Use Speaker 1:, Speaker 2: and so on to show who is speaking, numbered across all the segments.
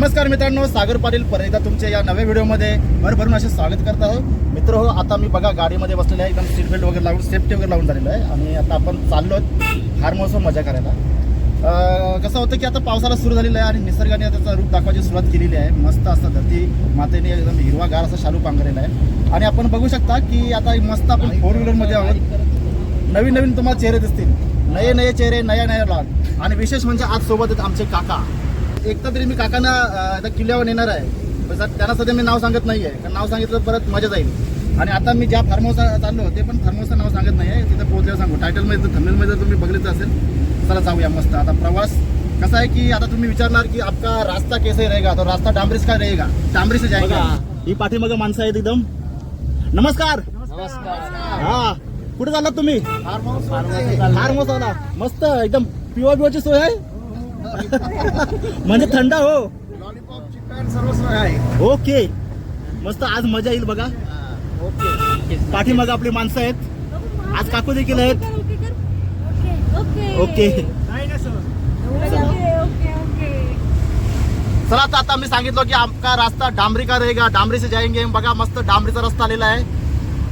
Speaker 1: नमस्कार मित्रांनो सागर पाटील परत एकदा तुमच्या या नव्या व्हिडिओमध्ये भरभरून असे स्वागत करत आहे मित्र हो आता मी बघा गाडीमध्ये बसलेले आहे एकदम सीट बेल्ट वगैरे लावून सेफ्टी वगैरे लावून झालेलं आहे. आणि आता आपण चाललो हार महोत्सव मजा करायला. कसं होतं की आता पावसाला सुरू झालेलं आहे आणि निसर्गाने त्याचा रूप दाखवायची सुरुवात केलेली आहे. मस्त असं धरती मातेने एकदम हिरवागार असा शालू पांघरलेला आहे. आणि आपण बघू शकता की आता मस्त आपण फोर व्हीलरमध्ये आहोत. नवीन नवीन तुम्हाला चेहरे दिसतील. नये नये चेहरे नया नया लॉन आणि विशेष म्हणजे आज सोबत आहेत आमचे काका. एकदा तरी मी काकांना आता किल्ल्यावर नेणार आहे. पण सर त्यांना सध्या मी नाव सांगत नाही आहे कारण नाव सांगितलं परत मजा जाईल. आणि आता मी ज्या फार्म हाऊसला चाललो ते पण फार्म हाऊसचं नाव सांगत नाही आहे तिथं पोहोचल्यावर सांगू. टायटलमध्ये थंबनेलमध्ये जर तुम्ही बघितलं असेल चला जाऊया मस्त. आता प्रवास कसा आहे की आता तुम्ही विचारणार की आपका रास्ता कैसे रहेगा? तो रास्ता डांबरीस का रहेगा? डांबरी से जाएगा. ही पाठीमागं माणसं आहेत एकदम. नमस्कार. हा. कुठे चाललात तुम्ही? फार्म हाऊस आला मस्त एकदम पिवा पिवाची सोय आहे. म्हणजे थंड हो.
Speaker 2: लॉलीपॉप चिकन सर्व सोय आहे.
Speaker 1: ओके. मस्त आज मजा येईल बघा. पाठीमाग आपली माणसं आहेत. आज काकू देखील आहेत.
Speaker 3: ओके.
Speaker 1: ओके.
Speaker 3: ओके ओके
Speaker 1: चला तर आता मी सांगितलं की आपका रास्ता डांबरी का? रहेगा डांबरी से जाएंगे बघा मस्त डांबरीचा रस्ता आलेला आहे.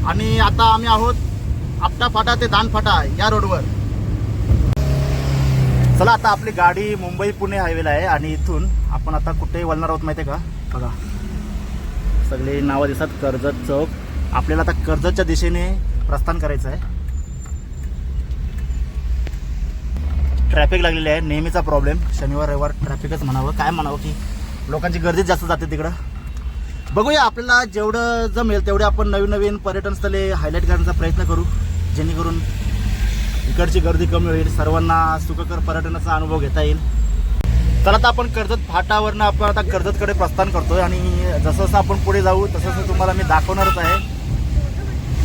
Speaker 1: आणि आता आम्ही आहोत आपटा फाटा ते दान फाटा या रोडवर चला आता आपली गाडी मुंबई पुणे हायवेला आहे आणि इथून आपण आता कुठेही वळणार आहोत माहिती आहे का? बघा. सगळे नावं दिसतात कर्जत चौक. आपल्याला आता कर्जतच्या दिशेने प्रस्थान करायचं आहे. ट्रॅफिक लागलेली आहे नेहमीचा प्रॉब्लेम शनिवार रविवार ट्रॅफिकच म्हणावं. काय म्हणावं की लोकांची गर्दीच जास्त जाते तिकडं. बघूया आपल्याला जेवढं जमेल तेवढे आपण नवीन नवीन पर्यटन स्थळे हायलाईट करण्याचा प्रयत्न करू. जेणेकरून इकडची गर्दी कमी होईल सर्वांना सुखकर पर्यटनाचा अनुभव घेता येईल. तर आता आपण कर्जत फाटावरनं आपण आता कर्जतकडे प्रस्थान करतोय आणि जसं जसं आपण पुढे जाऊ तसं तसं तुम्हाला मी दाखवणारच आहे.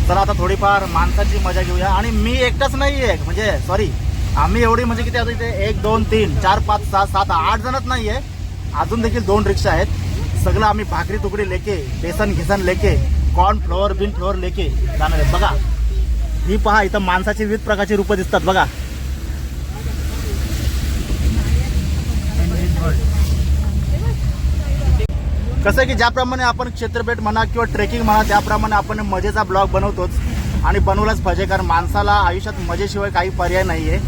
Speaker 1: तर आता थोडीफार माणसाची मजा घेऊया. आणि मी एकटाच नाही आहे म्हणजे सॉरी आम्ही एवढी म्हणजे किती आता इथे? एक दोन तीन चार पाच सहा सात आठ जणच नाही आहे अजून देखील दोन रिक्षा आहेत. सगळं आम्ही भाकरी तुकडी लेके बेसन घिसन लेके कॉर्न फ्लोअर बिन फ्लोअर लेके जाणार आहेत. बघा ही पहा इथं माणसाची विविध प्रकारची रूपं दिसतात बघा. कसं की ज्याप्रमाणे आपण क्षेत्रभेट म्हणा किंवा ट्रेकिंग म्हणा त्याप्रमाणे आपण मजेचा ब्लॉग बनवतोच. आणि बनवलाच पाहिजे कारण माणसाला आयुष्यात मजेशिवाय काही पर्याय नाही आहे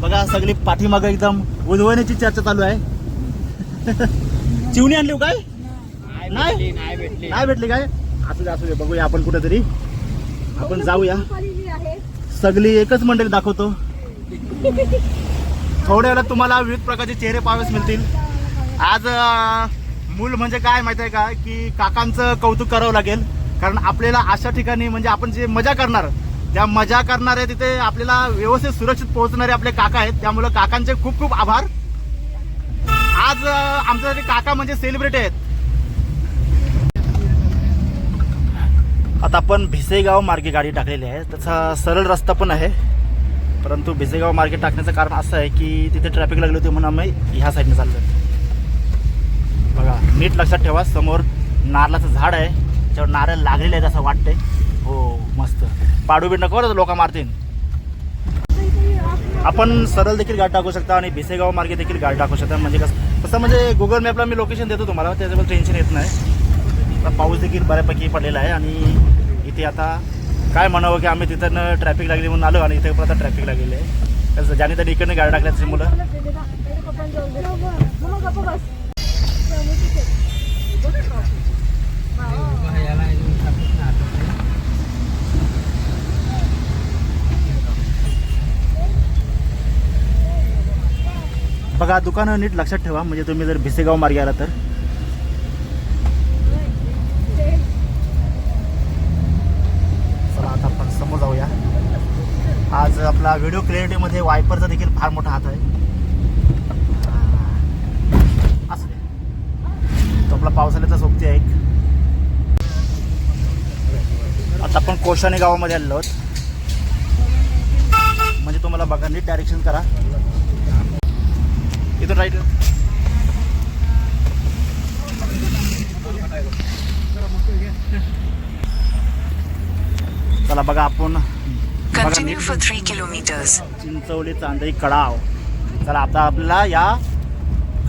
Speaker 1: बघा सगळी पाठीमागं एकदम उजवण्याची चर्चा चालू आहे. चिवणी आणली हो काय? नाही नाही भेटली काय? असू दे असू दे बघूया आपण कुठेतरी. आपण जाऊया. सगळी एकच मंडळी दाखवतो. थोड्या वेळात तुम्हाला विविध प्रकारचे चेहरे पाहावेच मिळतील. आज मूल म्हणजे काय माहिती आहे का? की काकांचं कौतुक करावं लागेल. कारण आपल्याला अशा ठिकाणी म्हणजे आपण जे मजा करणार त्या मजा करणारे तिथे आपल्याला व्यवस्थित सुरक्षित पोहोचणारे आपले काका आहेत. त्यामुळे काकांचे खूप खूप आभार. आज आमच्यासाठी काका म्हणजे सेलिब्रिटी आहेत. आता आपण भिसेगाव मार्गे गाडी टाकलेली आहे. त्याचा सरळ रस्ता पण आहे. परंतु भिसेगाव मार्गे टाकण्याचं कारण असं आहे की तिथे ट्रॅफिक लागली होती म्हणून आम्ही ह्या साईडने चाललो बघा नीट लक्षात ठेवा समोर नारळाचं झाड आहे. त्याच्यावर नारळ लागलेले आहेत असं वाटतंय. हो मस्त. पाडू बी नको लोक मारतील. आपण सरळ देखील गाडी टाकू शकता आणि भिसेगाव मार्गे देखील गाडी टाकू शकता. म्हणजे कसं तसं म्हणजे गुगल मॅपला मी लोकेशन देतो तुम्हाला त्याच्याबद्दल टेन्शन येत नाही. आता पाऊस देखील बऱ्यापैकी पडलेला आहे आणि इथे आता काय म्हणावं की आम्ही तिथं ट्रॅफिक लागली म्हणून आलो आणि इथे पण आता ट्रॅफिक लागलेलं आहे. कसं ज्याने तरी इकडनं गाडी टाकल्याची मुलं. बघा दुकानं नीट लक्षात ठेवा. म्हणजे तुम्ही जर भिसेगाव मार्गे आला तर चला आता आपण समोर जाऊया आज आपला व्हिडिओ क्लिअरिटीमध्ये वायपरचा देखील फार मोठा हात आहे. असं तो आपला पावसाळ्याचा सोबती आहे एक. आता आपण कोशाने गावामध्ये आलेलो आहोत. म्हणजे तुम्हाला बघा नीट डायरेक्शन करा. इथून राईट चला बघा आपण
Speaker 4: Continue for 3 kilometers.
Speaker 1: Chinchwali Chandai Kadav. चला आता आपल्याला या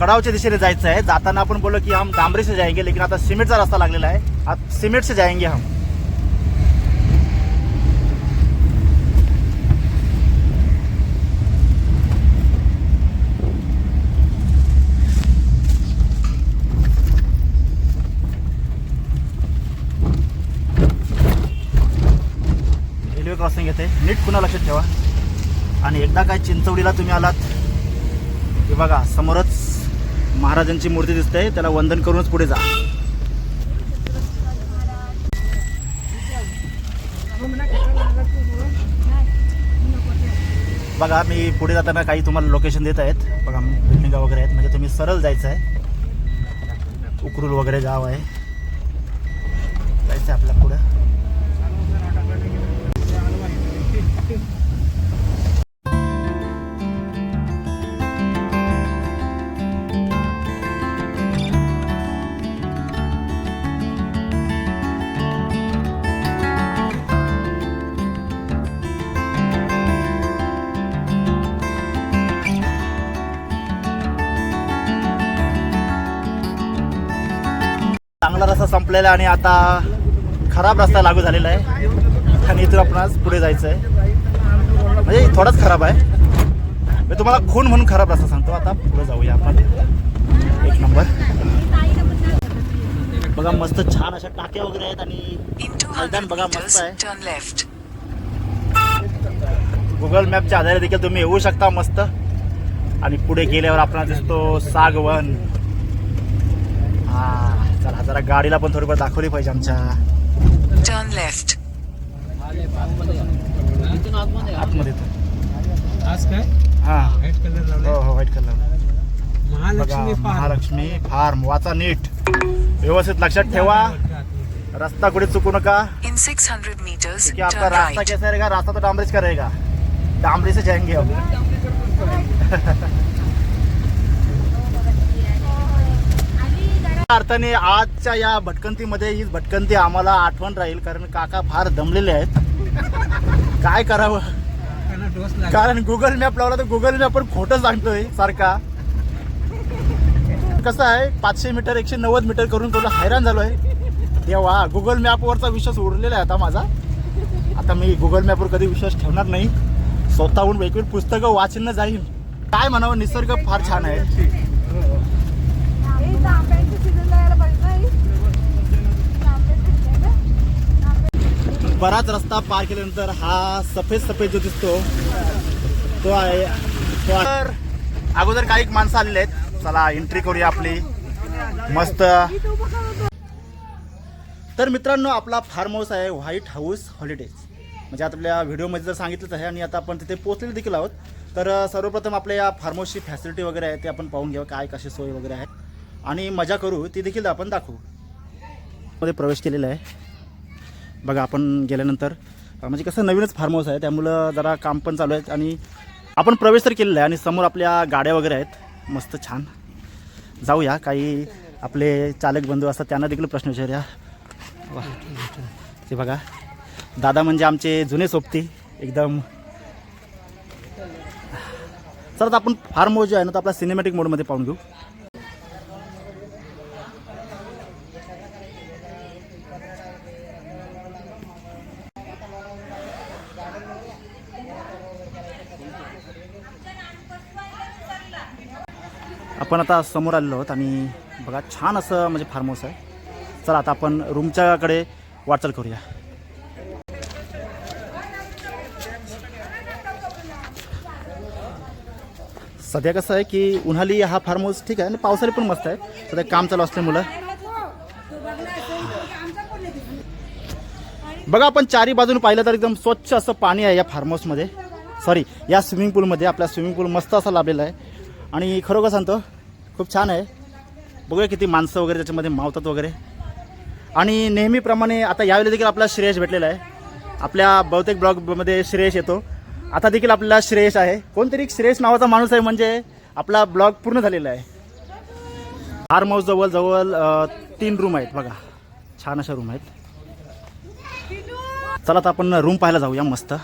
Speaker 1: कडावच्या दिशेने जायचं आहे जाताना आपण बोललो की हम डांबरी से जाएंगे लेकिन आता सिमेंटचा रस्ता लागलेला आहे. आता सिमेंट से जाएंगे हम. रेल्वे क्रॉसिंग येते. नीट पुन्हा लक्षात ठेवा. आणि एकदा काय चिंचवडीला तुम्ही आलात हे बघा समोरच महाराजांची मूर्ती दिसते. त्याला वंदन करूनच पुढे जा. बघा मी पुढे जाताना काही तुम्हाला लोकेशन देत आहेत. बघा बिल्डिंगा वगैरे आहेत. म्हणजे तुम्ही सरळ जायचं आहे. उकरूल वगैरे गाव आहे. जायचं आहे आपल्या पुढं. संपलेला आणि आता खराब रस्ता लागू झालेला आहे. आणि इथून आपणास पुढे जायचं आहे. म्हणजे थोडाच खराब आहे. मी तुम्हाला खून म्हणून खराब रस्ता सांगतो. आता पुढे जाऊया आपण. एक नंबर. बघा मस्त छान अशा टाक्या वगैरे आहेत आणि मैदान
Speaker 4: 200
Speaker 1: बघा मस्त आहे. गुगल मॅपच्या आधारे देखील तुम्ही येऊ शकता मस्त. आणि पुढे गेल्यावर आपल्याला दिसतो सागवन. हा. चला जरा गाडीला पण थोडीफार दाखवली पाहिजे आमच्या.
Speaker 4: Turn left.
Speaker 1: आतमध्ये इथं.
Speaker 2: आज काय?
Speaker 1: हा. हो हो व्हाईट कलर बघा
Speaker 2: महालक्ष्मी फार्म
Speaker 1: महालक्ष्मी फार्म वाचा नीट. व्यवस्थित लक्षात ठेवा. रास्ता कुठे चुकू नका.
Speaker 4: In 600 meters,
Speaker 1: कि आपका
Speaker 4: turn
Speaker 1: रास्ता. कैसा रहेगा रास्ता तो डामरीज का रहेगा डामरी से जाएंगे हम अर्थाने आजच्या या भटकंतीमध्ये ही भटकंती आम्हाला आठवण राहील कारण काका फार दमलेले आहेत. काय करावं? कारण गुगल मॅप लावला तर गुगल मॅप पण खोटं सांगतोय सारखा. कसं आहे? पाचशे मीटर एकशे नव्वद मीटर करून थोडं हैराण झालोय. तेव्हा गुगल मॅपवरचा विश्वास उरलेला आहे आता माझा. आता मी गुगल मॅपवर कधी विश्वास ठेवणार नाही. स्वतःहून वेगवेगळी पुस्तकं वाचन जाईल काय म्हणावं? निसर्ग फार छान आहे. बराच रस्ता पार केल्यानंतर हा सफेद सफेद जो दिसतो तो आहे तो तर अगोदर काही माणसं आलेले आहेत. चला एंट्री करूया आपली. मस्त. तर मित्रांनो आपला फार्म हाऊस आहे व्हाईट हाऊस हॉलिडेज म्हणजे आता आपल्या व्हिडिओमध्ये जर सांगितलंच आहे आणि आता आपण तिथे पोहोचलेले देखील आहोत. तर सर्वप्रथम आपल्या या फार्म हाऊसची फॅसिलिटी वगैरे आहे ते आपण पाहून घेऊ काय कशी सोय वगैरे आहे. आणि मजा करू ती देखील आपण दाखवू. मध्ये प्रवेश केलेला आहे. बघा आपण गेल्यानंतर म्हणजे कसं नवीनच फार्म हाऊस आहे त्यामुळं जरा काम पण चालू आहे आणि आपण प्रवेश तर केलेला आहे आणि समोर आपल्या गाड्या वगैरे आहेत. मस्त छान. जाऊया काही आपले चालक बंधू असतात त्यांना देखील प्रश्न विचारूया. ते बघा. दादा म्हणजे आमचे जुने सोबती एकदम. सर आता आपण फार्म हाऊस जो आहे ना तो आपला सिनेमॅटिक मोडमध्ये पाहून घेऊ. आपण आता समोर आलेलो आहोत आणि बघा छान असं म्हणजे फार्म हाऊस आहे. चला आता आपण रूमच्याकडे वाटचाल करूया. सध्या कसं आहे की उन्हाळी हा फार्म हाऊस ठीक आहे आणि पावसाळी पण मस्त आहे. सध्या काम चालू असल्यामुळं बघा आपण चारी बाजून पाहिलं तर एकदम स्वच्छ असं पाणी आहे या फार्म हाऊसमध्ये सॉरी या स्विमिंग पूलमध्ये आपला स्विमिंग पूल मस्त असा लाभलेला आहे. आणि खरोखर सांगतो खूप छान आहे. बघूया किती माणसं वगैरे त्याच्यामध्ये मावतात वगैरे. आणि नेहमीप्रमाणे आता यावेळी देखील आपला श्रेयश भेटलेला आहे. आपल्या बहुतेक ब्लॉगमध्ये श्रेयश येतो. आता देखील आपला श्रेयश आहे. कोणतरी श्रेयश नावाचा माणूस आहे म्हणजे आपला ब्लॉग पूर्ण झालेला आहे. फार्म हाऊस जवळ जवळ तीन रूम आहेत बघा. छान अशा रूम आहेत. चला आता आपण रूम पाहायला जाऊया मस्त.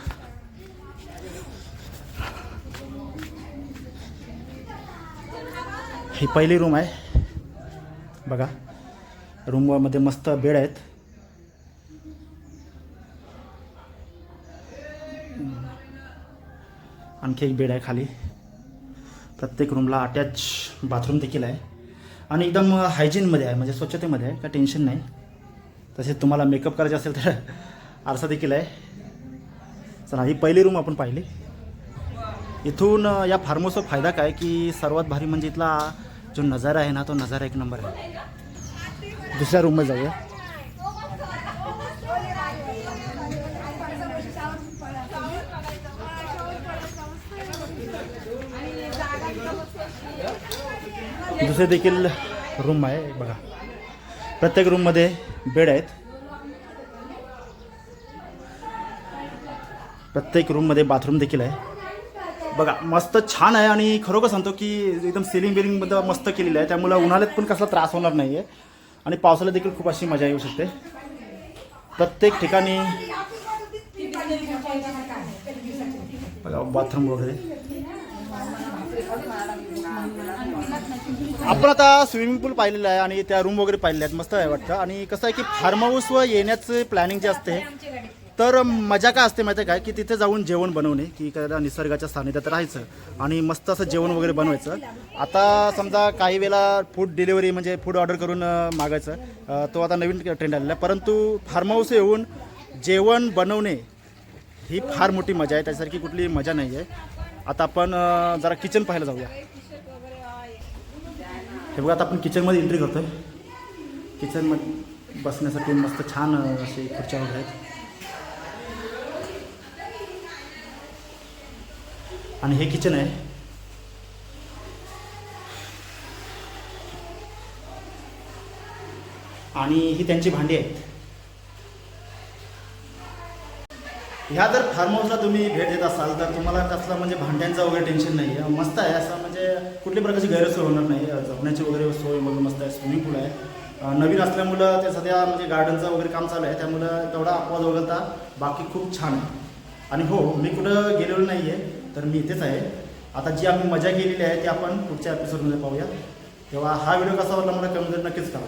Speaker 1: ही पहिली रूम आहे. बघा. रूममध्ये मस्त बेड आहेत. आणखी एक बेड आहे खाली. प्रत्येक रूमला अटॅच बाथरूम देखील आहे. आणि एकदम हायजीनमध्ये आहे म्हणजे स्वच्छतेमध्ये आहे काय टेन्शन नाही. तसेच तुम्हाला मेकअप करायचे असेल तर आरसा देखील आहे. चला ही पहिली रूम आपण पाहिली. इथून या फार्मोसचा फायदा काय की सर्वात भारी म्हणजे इथला जो नजारा आहे ना तो नजारा एक नंबर आहे. दुसऱ्या रूममध्ये जाऊया. दुसरे देखील रूम आहे बघा. प्रत्येक रूममध्ये बेड आहेत. प्रत्येक रूममध्ये बाथरूम देखील आहे. बघा मस्त छान आहे आणि खरोखर सांगतो की एकदम सिलिंग बिलिंगबद्दल मस्त केलेलं आहे. त्यामुळं उन्हाळ्यात पण कसला त्रास होणार नाही आहे आणि पावसाला देखील खूप अशी मजा येऊ शकते. प्रत्येक ठिकाणी बघा बाथरूम वगैरे. आपण आता स्विमिंग पूल पाहिलेलं आहे आणि त्या रूम वगैरे पाहिलेल्या आहेत. मस्त आहे वाटतं. आणि कसं आहे की फार्म हाऊसवर येण्याचं प्लॅनिंग जे असते तर मजा काय असते माहिती आहे काय? की तिथे जाऊन जेवण बनवणे की एखाद्या निसर्गाच्या सानिध्यात राहायचं आणि मस्त असं जेवण वगैरे बनवायचं. आता समजा काही वेळा फूड डिलिव्हरी म्हणजे फूड ऑर्डर करून मागायचं. तो आता नवीन ट्रेंड आलेला आहे. परंतु फार्म हाऊस येऊन जेवण बनवणे ही फार मोठी मजा आहे. त्यासारखी कुठली मजा नाही आहे. आता आपण जरा किचन पाहायला जाऊया. हे बघा आता आपण किचनमध्ये एंट्री करतोय. किचनमध्ये बसण्यासाठी मस्त छान असे खुर्च्या वगैरे आहेत. आणि हे किचन आहे. आणि ही त्यांची भांडी आहेत. ह्या जर फार्म हाऊसला तुम्ही भेट देत असाल तर तुम्हाला कसलं म्हणजे भांड्यांचं वगैरे टेन्शन नाही आहे मस्त आहे असं म्हणजे कुठल्या प्रकारची गैरसोय होणार नाही. अं, झोपण्याची वगैरे सोय वगैरे मस्त आहे स्विमिंग पूल आहे. नवीन असल्यामुळं ते सध्या म्हणजे गार्डनचं वगैरे काम चालू आहे. त्यामुळं तेवढा अपवाद वगळता बाकी खूप छान आहे. आणि हो मी कुठं गेलेलो नाही आहे तर मी इथेच आहे. आता जी आम्ही मजा केलेली आहे ती आपण पुढच्या एपिसोडमध्ये पाहूया. तेव्हा हा व्हिडिओ कसा वाटला मला कमेंट नक्कीच करा